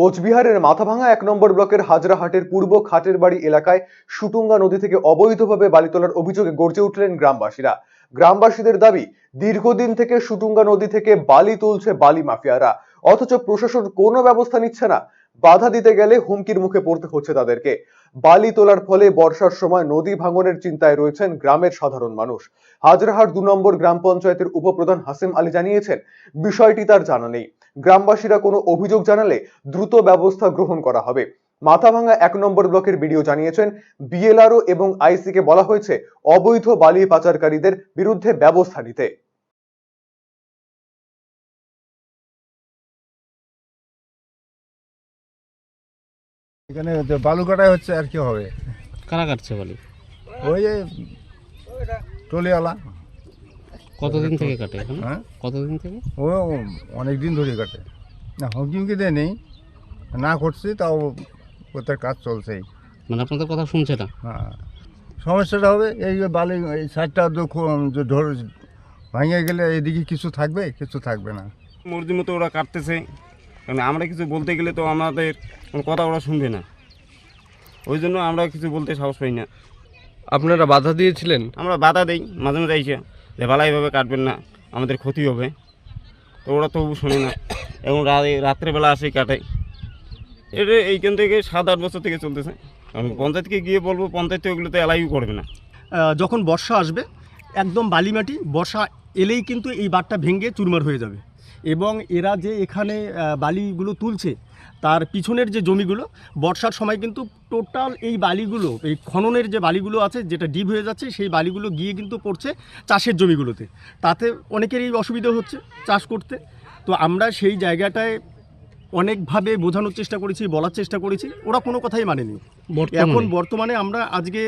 কোচবিহারের মাথাভাঙা এক নম্বর ব্লকের হাজরাহাটের পূর্ব খাটের বাড়ি এলাকায় সুটুঙ্গা নদী থেকে অবৈধভাবে বালি তোলার অভিযোগে গর্জে উঠলেন গ্রামবাসীরা। গ্রামবাসীদের দাবি, দীর্ঘদিন থেকে সুটুঙ্গা নদী থেকে বালি তুলছে বালি মাফিয়ারা। অথচ প্রশাসন কোনো ব্যবস্থা নিচ্ছে না। বাধা দিতে গেলে হুমকির মুখে পড়তে হচ্ছে তাদেরকে। বালি তোলার ফলে বর্ষার সময় নদী ভাঙনের চিন্তায় রয়েছেন গ্রামের সাধারণ মানুষ। হাজরাহাট দু নম্বর গ্রাম পঞ্চায়েতের উপপ্রধান হাসিম আলী জানিয়েছেন, বিষয়টি তার জানা নেই। গ্রামবাসীরা কোনো অভিযোগ জানালে দ্রুত ব্যবস্থা গ্রহণ করা হবে। মাথাভাঙা এক নম্বর ব্লকের বিডিও জানিয়েছেন বিএলআরও এবং আইসি কে বলা হয়েছে অবৈধ বালি পাচারকারীদের বিরুদ্ধে ব্যবস্থা নিতে। এখানে বালু কাটাই হচ্ছে আর কি হবে? কারা কাটছে বালি? ওই যে টলিওয়ালা কতদিন থেকে কাটে এখানে? হ্যাঁ? কতদিন থেকে? ও অনেক দিন ধরে কাটে। না হুমকি হুমকি দিয়ে নেই। না করছি তাও ওদের কাজ চলছেই। মানে আপনাদের কথা শুনছে না? হ্যাঁ। সমস্যাটা হবে এই যে বালি এই সাইডটা ধর ভাঙে গেলে এদিকে কিছু থাকবে কিছু থাকবে না। মর্জি মতো ওরা কাটতেছে। কারণ আমরা কিছু বলতে গেলে তো আমাদের কথা ওরা শুনবে না। ওই জন্য আমরা কিছু বলতে সাহস পাই না। আপনারা বাধা দিয়েছিলেন? আমরা বাধা দিই মাঝে মাঝে আইসে। ভালো এইভাবে কাটবেন না, আমাদের ক্ষতি হবে। তো ওরা তবু শোনে না। এবং রাত্রেবেলা আসেই কাটে। এটা এইখান থেকে সাত আট বছর থেকে চলতেছে। আমি পঞ্চায়েতকে গিয়ে বলব, পঞ্চায়েত তো এগুলোতে অ্যালাইও করবে না। যখন বর্ষা আসবে, একদম বালিমাটি, বর্ষা এলেই কিন্তু এই বাঁধটা ভেঙে চুরমার হয়ে যাবে। এবং এরা যে এখানে বালিগুলো তুলছে তার পিছনের যে জমিগুলো বর্ষার সময় কিন্তু টোটাল এই বালিগুলো এই খননের যে বালিগুলো আছে যেটা ডিপ হয়ে যাচ্ছে সেই বালিগুলো গিয়ে কিন্তু পড়ছে চাষের জমিগুলোতে। তাতে অনেকেরই অসুবিধা হচ্ছে চাষ করতে। তো আমরা সেই জায়গাটায় অনেকভাবে বোঝানোর চেষ্টা করেছি বলার চেষ্টা করেছি। ওরা কোনো কথাই মানেনি। এখন বর্তমানে বর্তমানে আমরা আজকে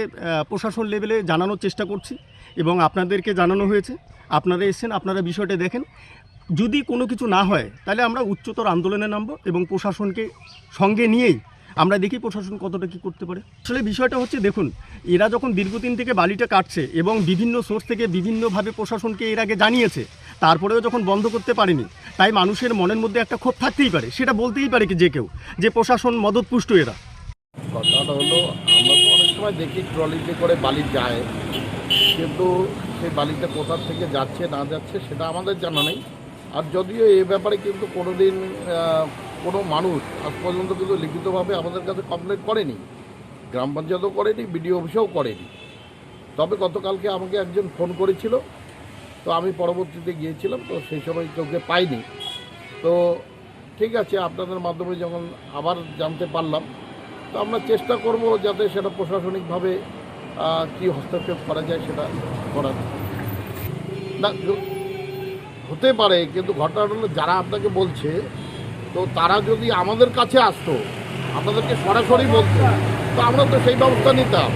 প্রশাসন লেভেলে জানানোর চেষ্টা করছি এবং আপনাদেরকে জানানো হয়েছে। আপনারা এসেছেন আপনারা বিষয়টা দেখেন। যদি কোনো কিছু না হয়, তাহলে আমরা উচ্চতর আন্দোলনে নামবো এবং প্রশাসনকে সঙ্গে নিয়েই আমরা দেখি প্রশাসন কতটা কী করতে পারে। আসলে বিষয়টা হচ্ছে, দেখুন, এরা যখন দীর্ঘদিন থেকে বালিটা কাটছে এবং বিভিন্ন সোর্স থেকে বিভিন্নভাবে প্রশাসনকে এর আগে জানিয়েছে, তারপরেও যখন বন্ধ করতে পারেনি, তাই মানুষের মনের মধ্যে একটা ক্ষোভ থাকতেই পারে। সেটা বলতেই পারে কি যে কেউ, যে প্রশাসন মদতপুষ্ট এরা। কথাটা হলো, আমরা তো অনেক সময় দেখি ট্রলিতে করে বালি যায়, কিন্তু সেই বালিটা কোথা থেকে যাচ্ছে, না যাচ্ছে, সেটা আমাদের জানা নেই। আর যদিও এ ব্যাপারে কিন্তু কোনোদিন আহ, কোনো মানুষ আজ পর্যন্ত কিন্তু লিখিতভাবে আমাদের কাছে কমপ্লেন করেনি। গ্রাম পঞ্চায়েতও করেনি বিডিও অফিসেও করেনি। তবে গতকালকে আমাকে একজন ফোন করেছিল তো আমি পরবর্তীতে গিয়েছিলাম তো সেই সময় চোখে পাইনি। তো ঠিক আছে আপনাদের মাধ্যমে যখন আবার জানতে পারলাম তো আমরা চেষ্টা করব যাতে সেটা প্রশাসনিকভাবে কি হস্তক্ষেপ করা যায় সেটা করার। না হতে পারে, কিন্তু ঘটনাটা যারা আপনাকে বলছে, তো তারা যদি আমাদের কাছে আসতো, আপনাদেরকে সরাসরি বলতো, তো আমরা তো সেই ব্যবস্থা নিতাম।